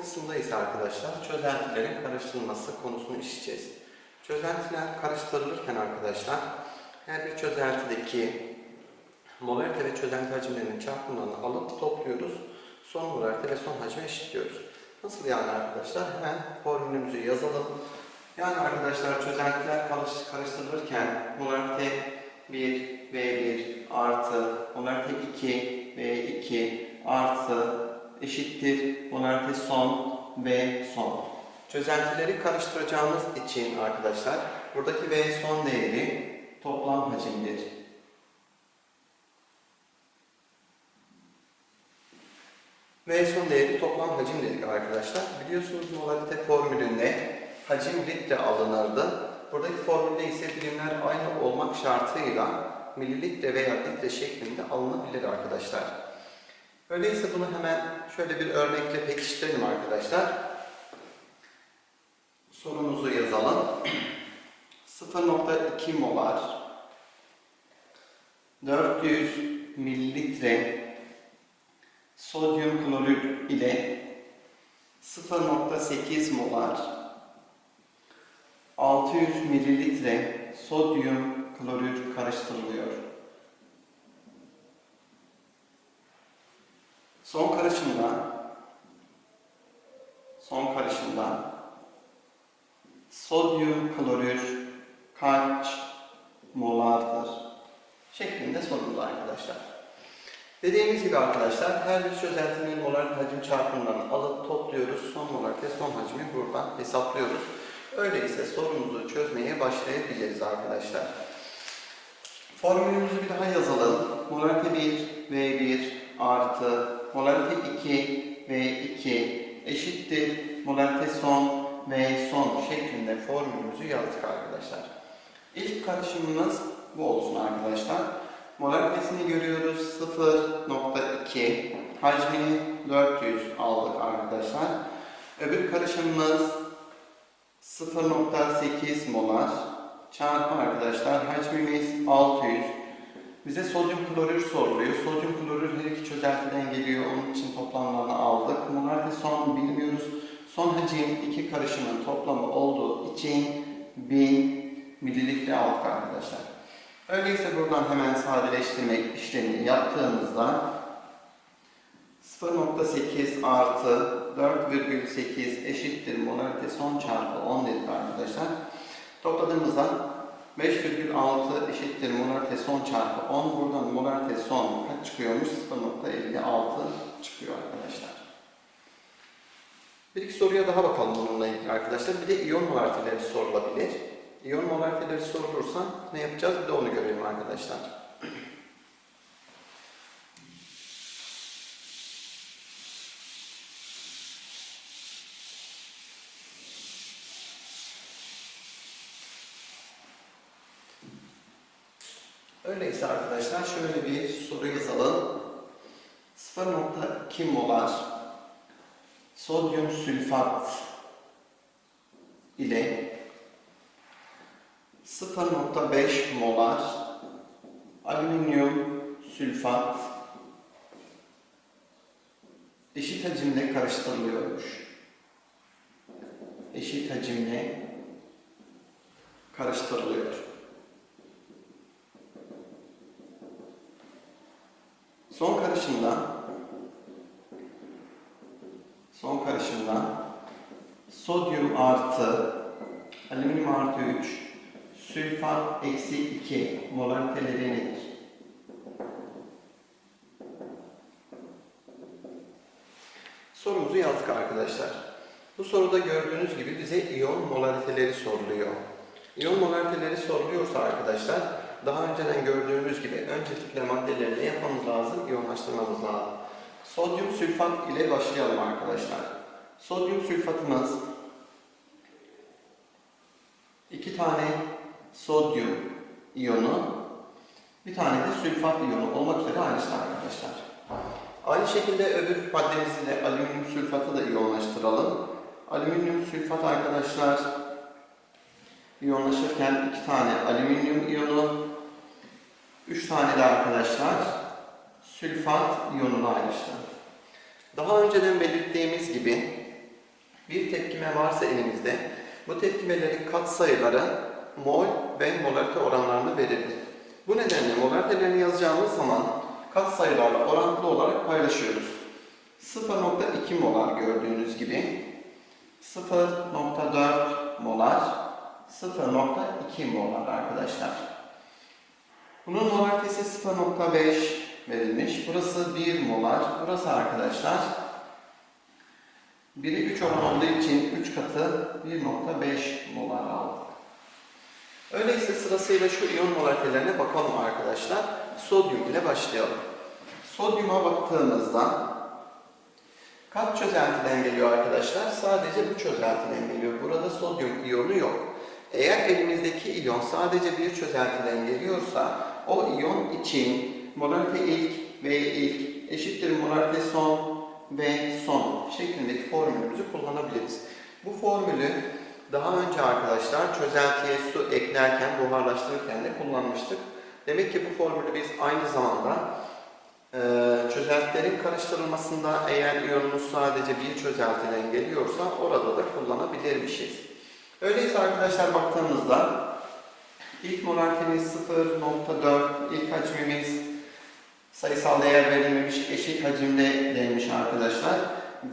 Kısımda ise arkadaşlar çözeltilerin karıştırılması konusunu işleyeceğiz. Çözeltiler karıştırılırken arkadaşlar her bir çözeltideki molarite ve çözelti hacimlerinin çarpımlarını alıp topluyoruz. Son molarite ve son hacmi eşitliyoruz. Nasıl yani arkadaşlar? Hemen formülümüzü yazalım. Yani arkadaşlar çözeltiler karış- karıştırılırken molarite 1 V1 artı molarite 2 V2 artı eşittir molarite son V son. Çözeltileri karıştıracağımız için arkadaşlar buradaki V son değeri toplam hacimdir. V son değeri toplam hacim dedik arkadaşlar. Biliyorsunuz molarite formülünde hacim litre alınırdı. Buradaki formülde ise birimler aynı olmak şartıyla mililitre veya litre şeklinde alınabilir arkadaşlar. Öyleyse bunu hemen şöyle bir örnekle pekiştirelim arkadaşlar. Sorumuzu yazalım. 0.2 molar 400 mililitre sodyum klorür ile 0.8 molar 600 mililitre sodyum klorür karıştırılıyor. Son karışımda son karışımda sodyum klorür kaç molardır şeklinde soruldu arkadaşlar. Dediğimiz gibi arkadaşlar her bir çözeltinin molar hacim çarpımlarını alıp topluyoruz. Son molarite son hacmi buradan hesaplıyoruz. Öyleyse sorumuzu çözmeye başlayabiliriz arkadaşlar. Formülümüzü bir daha yazalım. Molarite 1 V1 artı molarite 2 V2 eşittir molarite son V son şeklinde formülümüzü yazdık arkadaşlar. İlk karışımımız bu olsun arkadaşlar. Molaritesini görüyoruz 0.2 hacmini 400 aldık arkadaşlar. Öbür karışımımız 0.8 molar çarpı arkadaşlar hacmimiz 600. Bize sodyum klorür soruluyor. Sodyum klorür her iki çözeltiden geliyor. Onun için toplamlarını aldık. Molarite son bilmiyoruz. Son hacim iki karışımın toplamı olduğu için 1000 mililitre aldık arkadaşlar. Öyleyse buradan hemen sadeleştirmek işlemini yaptığımızda 0.8 artı 4,8 eşittir molarite son çarpı 10 dedik arkadaşlar. Topladığımızda 5,6 eşittir molarite son çarpı 10. Buradan molarite son kaç çıkıyormuş? 0.56 çıkıyor arkadaşlar. Bir iki soruya daha bakalım bununla ilgili arkadaşlar. Bir de iyon molariteleri sorulabilir. İyon molariteleri sorulursa ne yapacağız? Bir de onu görelim arkadaşlar. Öyleyse arkadaşlar şöyle bir soru yazalım. 0.2 molar sodyum sülfat ile 0.5 molar alüminyum sülfat eşit hacimle karıştırılıyormuş. Eşit hacimle karıştırılıyor. Son karışımda son karışımda sodyum artı alüminyum artı 3 sülfat eksi 2 molariteleri nedir? Sorumuzu yazdık arkadaşlar. Bu soruda gördüğünüz gibi bize iyon molariteleri soruluyor. İyon molariteleri soruluyorsa arkadaşlar daha önceden gördüğümüz gibi öncelikle maddeleri ne yapmamız lazım? İyonlaştırmamız lazım. Sodyum sülfat ile başlayalım arkadaşlar. Sodyum sülfatımız iki tane sodyum iyonu, bir tane de sülfat iyonu olmak üzere ayrıştı arkadaşlar. Aynı şekilde öbür maddemizi de alüminyum sülfatı da iyonlaştıralım. Alüminyum sülfat arkadaşlar iyonlaşırken iki tane alüminyum iyonu, üç tane de arkadaşlar sülfat iyonuna ayrıştı. Daha önceden belirttiğimiz gibi bir tepkime varsa elimizde bu tepkimelerin katsayıları mol ve molarite oranlarını verirdi. Bu nedenle molaritelerini yazacağımız zaman katsayılarla orantılı olarak paylaşıyoruz. 0.2 molar gördüğünüz gibi 0.4 molar 0.2 molar arkadaşlar. Bunun molaritesi 0.5 verilmiş. Burası 1 molar. Burası arkadaşlar 1'e 3 oran için 3 katı 1.5 molar aldık. Öyleyse sırasıyla şu iyon molaritelerine bakalım arkadaşlar. Sodyum ile başlayalım. Sodyuma baktığımızda kaç çözeltiden geliyor arkadaşlar? Sadece bu çözeltiden geliyor. Burada sodyum iyonu yok. Eğer elimizdeki iyon sadece bir çözeltiden geliyorsa o iyon için molarite ilk ve ilk eşittir molarite son ve son şeklindeki formülümüzü kullanabiliriz. Bu formülü daha önce arkadaşlar çözeltiye su eklerken, buharlaştırırken de kullanmıştık. Demek ki bu formülü biz aynı zamanda e, çözeltilerin karıştırılmasında eğer iyonumuz sadece bir çözeltiden geliyorsa orada da kullanabilirmişiz. Öyleyse arkadaşlar baktığımızda ilk molaritemiz 0.4, ilk hacmimiz sayısal değer verilmemiş, eşit hacimde denmiş arkadaşlar.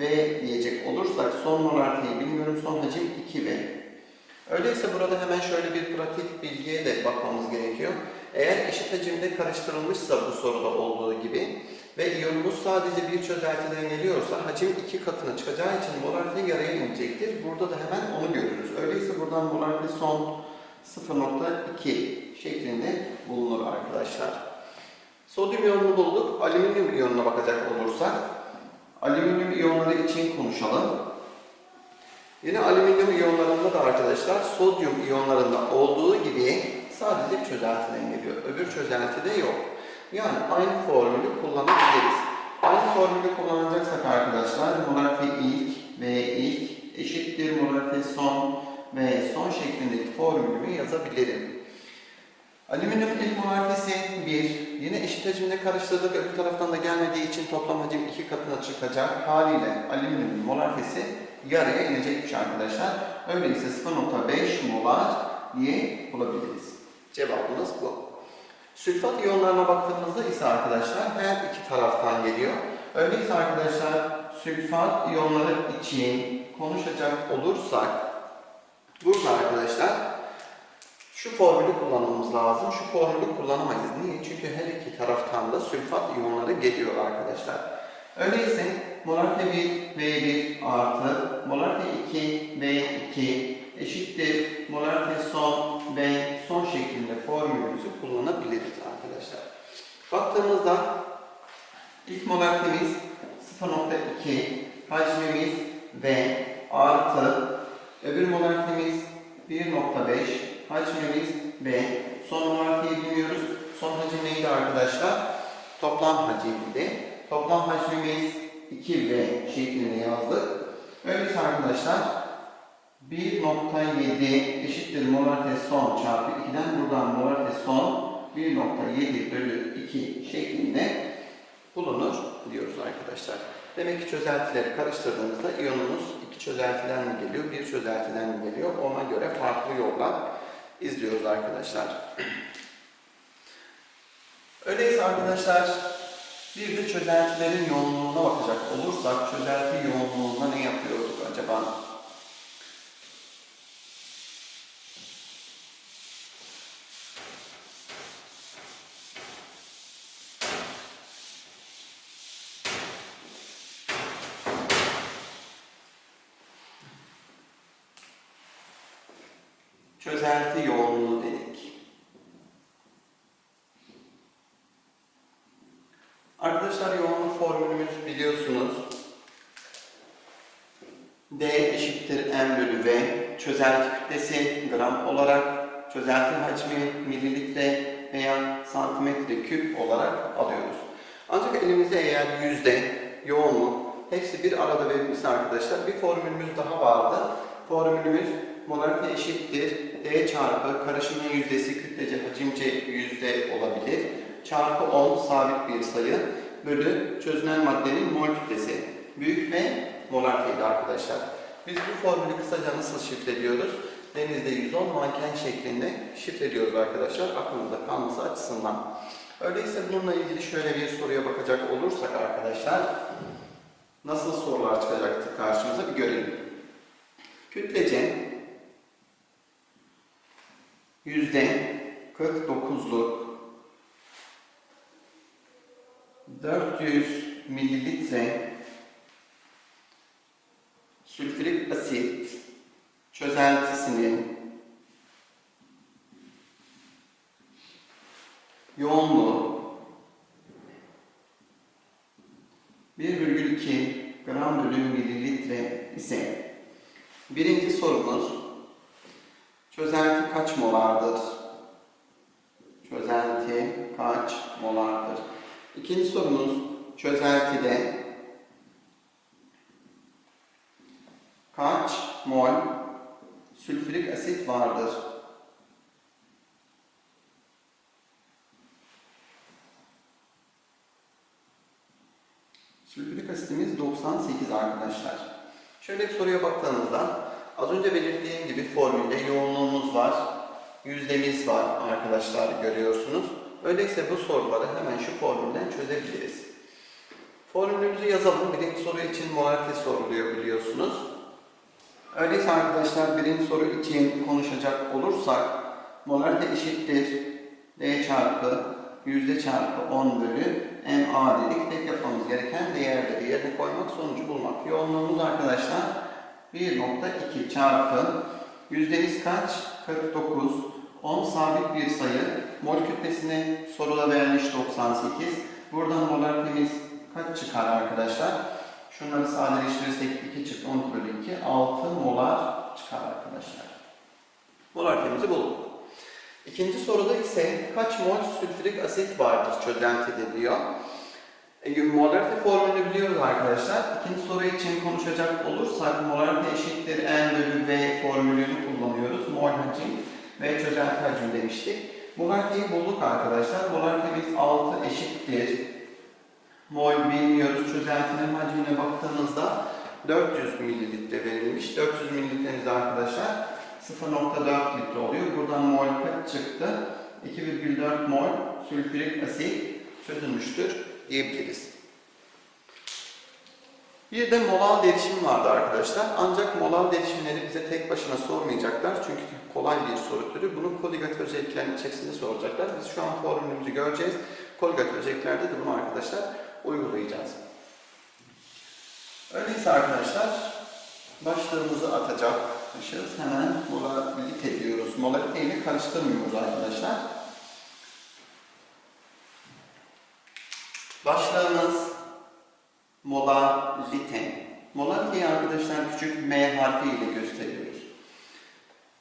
V diyecek olursak son molariteyi bilmiyorum, son hacim 2V. Öyleyse burada hemen şöyle bir pratik bilgiye de bakmamız gerekiyor. Eğer eşit hacimde karıştırılmışsa bu soruda olduğu gibi ve iyonumuz sadece bir çözeltiden geliyorsa hacim iki katına çıkacağı için molarite yarıya inecektir. Burada da hemen onu görürüz. Öyleyse buradan molarite son 0.2 şeklinde bulunur arkadaşlar. Sodyum iyonunu bulduk. Alüminyum iyonuna bakacak olursak alüminyum iyonları için konuşalım. Yine alüminyum iyonlarında da arkadaşlar sodyum iyonlarında olduğu gibi sadece çözeltiden geliyor. Öbür çözeltide yok. Yani aynı formülü kullanabiliriz. Aynı formülü kullanacaksak arkadaşlar molarite ilk ve ilk eşittir molarite son ve son şeklindeki formülümü yazabilirim. Alüminyumun ilk molaritesi 1. Yine eşit hacimde karıştırdık. Öbür taraftan da gelmediği için toplam hacim 2 katına çıkacak. Haliyle alüminyumun molaritesi yarıya inecekmiş arkadaşlar. Öyleyse 0.5 molar diye bulabiliriz. Cevabımız bu. Sülfat iyonlarına baktığımızda ise arkadaşlar her iki taraftan geliyor. Öyleyse arkadaşlar sülfat iyonları için konuşacak olursak burada arkadaşlar şu formülü kullanmamız lazım. Şu formülü kullanamayız. Niye? Çünkü her iki taraftan da sülfat iyonları geliyor arkadaşlar. Öyleyse molarite 1 V1 artı molarite 2 V2 eşittir molarite son V son şeklinde formülümüzü kullanabiliriz arkadaşlar. Baktığımızda ilk molaritemiz 0.2 hacmimiz V artı öbür molaritemiz 1.5 hacmimiz B. Son molariteyi bilmiyoruz. Son hacim neydi arkadaşlar? Toplam hacimdi. Toplam hacmimiz 2V şeklinde yazdık. Öyleyse arkadaşlar 1.7 eşittir molarite son çarpı 2'den buradan molarite son 1.7 bölü 2 şeklinde bulunur diyoruz arkadaşlar. Demek ki çözeltileri karıştırdığımızda iyonumuz iki çözeltiden mi geliyor, bir çözeltiden mi geliyor? Ona göre farklı yollar izliyoruz arkadaşlar. Öyleyse arkadaşlar bir de çözeltilerin yoğunluğuna bakacak olursak çözelti yoğunluğunda ne yapıyorduk acaba? Çözelti yoğunluğu dedik. Arkadaşlar yoğunluk formülümüzü biliyorsunuz. D eşittir M bölü V. Çözelti kütlesi gram olarak, çözelti hacmi mililitre veya santimetre küp olarak alıyoruz. Ancak elimizde eğer yüzde, yoğunluk, hepsi bir arada verilmişse arkadaşlar bir formülümüz daha vardı. Formülümüz molarite eşittir D çarpı karışımın yüzdesi kütlece hacimce yüzde olabilir. Çarpı 10 sabit bir sayı. bölü çözünen maddenin mol kütlesi. Büyük ve molarteydi arkadaşlar. Biz bu formülü kısaca nasıl şifreliyoruz? Denizde 110 manken şeklinde şifreliyoruz arkadaşlar aklınızda kalması açısından. Öyleyse bununla ilgili şöyle bir soruya bakacak olursak arkadaşlar nasıl sorular çıkacaktır karşımıza bir görelim. Kütlece yüzde 49'luk 400 mililitre sülfürik asit çözeltisinin yoğunluğu 1,2 gram bölü mililitre ise birinci sorumuz çözelti kaç molardır? Çözelti kaç molardır? İkinci sorumuz çözeltide kaç mol sülfürik asit vardır? Sülfürik asitimiz 98 arkadaşlar. Şöyle bir soruya baktığınızda az önce belirttiğim gibi formülde yoğunluğumuz var, yüzdemiz var arkadaşlar görüyorsunuz. Öyleyse bu soruları hemen şu formülden çözebiliriz. Formülümüzü yazalım. Birinci soru için molarite soruluyor biliyorsunuz. Öyleyse arkadaşlar birinci soru için konuşacak olursak molarite eşittir D çarpı yüzde çarpı 10 bölü MA dedik. Tek yapmamız gereken değerleri yerine koymak sonucu bulmak. Yoğunluğumuz arkadaşlar 1.2 çarpı yüzdemiz kaç? 49. 10 sabit bir sayı. Mol kütlesini soruda vermiş 98. Buradan molaritemiz kaç çıkar arkadaşlar? Şunları sadeleştirirsek 2 çıktı 10 bölü 2. 6 molar çıkar arkadaşlar. Molaritemizi bulduk. İkinci soruda ise kaç mol sülfürik asit vardır çözentide diyor. E, molarite formülünü biliyoruz arkadaşlar. İkinci soru için konuşacak olursak molarite eşittir N bölü V formülünü kullanıyoruz. Mol hacim ve çözenti hacim demiştik. Molariteyi bulduk arkadaşlar. Molaritemiz 6 eşittir. Mol bilmiyoruz. Çözentinin hacmine baktığımızda 400 mililitre verilmiş. 400 mililitremiz arkadaşlar 0.4 litre oluyor. Buradan mol kaç çıktı? 2,4 mol sülfürik asit çözülmüştür diyebiliriz. Bir de molal derişim vardı arkadaşlar. Ancak molal derişimleri bize tek başına sormayacaklar. Çünkü kolay bir soru türü. Bunu koligat özelliklerinin içerisinde soracaklar. Biz şu an formülümüzü göreceğiz. Koligat özelliklerde de bunu arkadaşlar uygulayacağız. Öyleyse arkadaşlar başlığımızı atacakmışız. Hemen molalite diyoruz. Molalite ile karıştırmıyoruz arkadaşlar. Başlığımız molalite. Molaliteyi arkadaşlar küçük M harfi ile gösteriyoruz.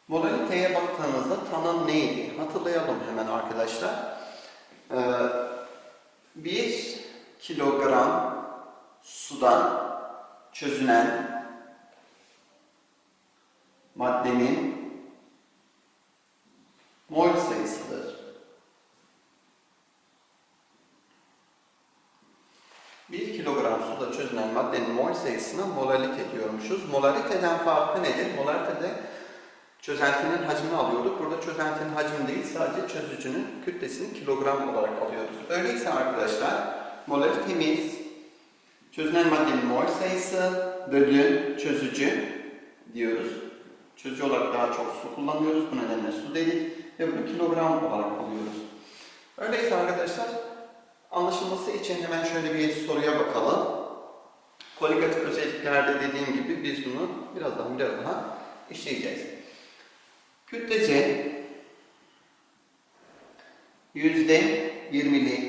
Molaliteye baktığımızda tanım neydi? Hatırlayalım hemen arkadaşlar. Ee, 1 kilogram sudan çözünen maddenin mol sayısıdır. 1 kilogram suda çözünen maddenin mol sayısına molalite diyormuşuz. Molariteden farkı nedir? Molaritede çözentinin hacmini alıyorduk. Burada çözentinin hacmi değil, sadece çözücünün kütlesini kilogram olarak alıyoruz. Öyleyse arkadaşlar, molları temiz. Çözünen maddenin mol sayısı bölü çözücü diyoruz. Çözücü olarak daha çok su kullanıyoruz. Bu nedenle su dedik ve bunu kilogram olarak alıyoruz. Öyleyse arkadaşlar anlaşılması için hemen şöyle bir soruya bakalım. Koligatif özelliklerde dediğim gibi biz bunu birazdan biraz daha işleyeceğiz. Kütlece yüzde 20'lik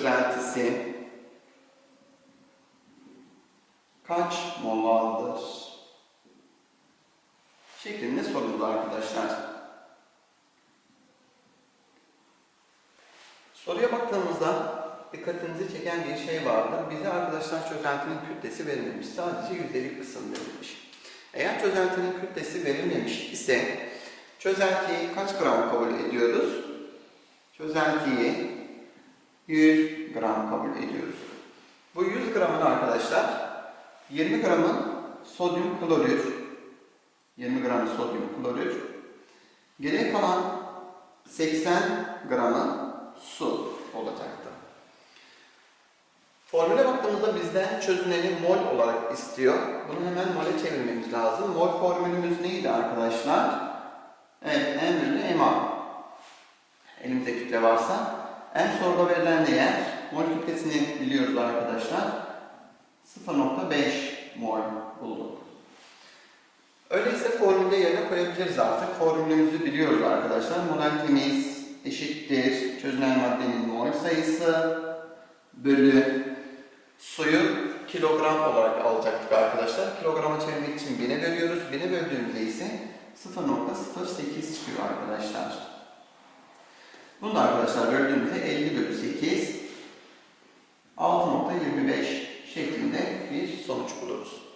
çözeltisi kaç molaldır? Şeklinde soruldu arkadaşlar. Soruya baktığımızda dikkatinizi çeken bir şey vardır. Bize arkadaşlar çözeltinin kütlesi verilmemiş. Sadece yüzdelik kısım verilmiş. Eğer çözeltinin kütlesi verilmemiş ise Çözeltiyi kaç gram kabul ediyoruz? Çözeltiyi 100 gram kabul ediyoruz. Bu 100 gramın arkadaşlar 20 gramın sodyum klorür 20 gram sodyum klorür geriye kalan 80 gramı su olacaktı. Formüle baktığımızda bizden çözüneni mol olarak istiyor. Bunu hemen mole çevirmemiz lazım. Mol formülümüz neydi arkadaşlar? Evet, M bölü MA. Elimizde kütle varsa. M soruda verilen değer, mol kütlesini biliyoruz arkadaşlar. 0.5 mol bulduk. Öyleyse formülde yerine koyabiliriz artık. Formülümüzü biliyoruz arkadaşlar. Molantemiz eşittir çözünen maddenin mol sayısı bölü suyu kilogram olarak alacaktık arkadaşlar. Kilograma çevirmek için bine bölüyoruz. Bine böldüğümüzde ise 0.08 çıkıyor arkadaşlar. Bunu da arkadaşlar böldüğümüzde 50 bölü 8 6.25 şeklinde bir sonuç buluruz.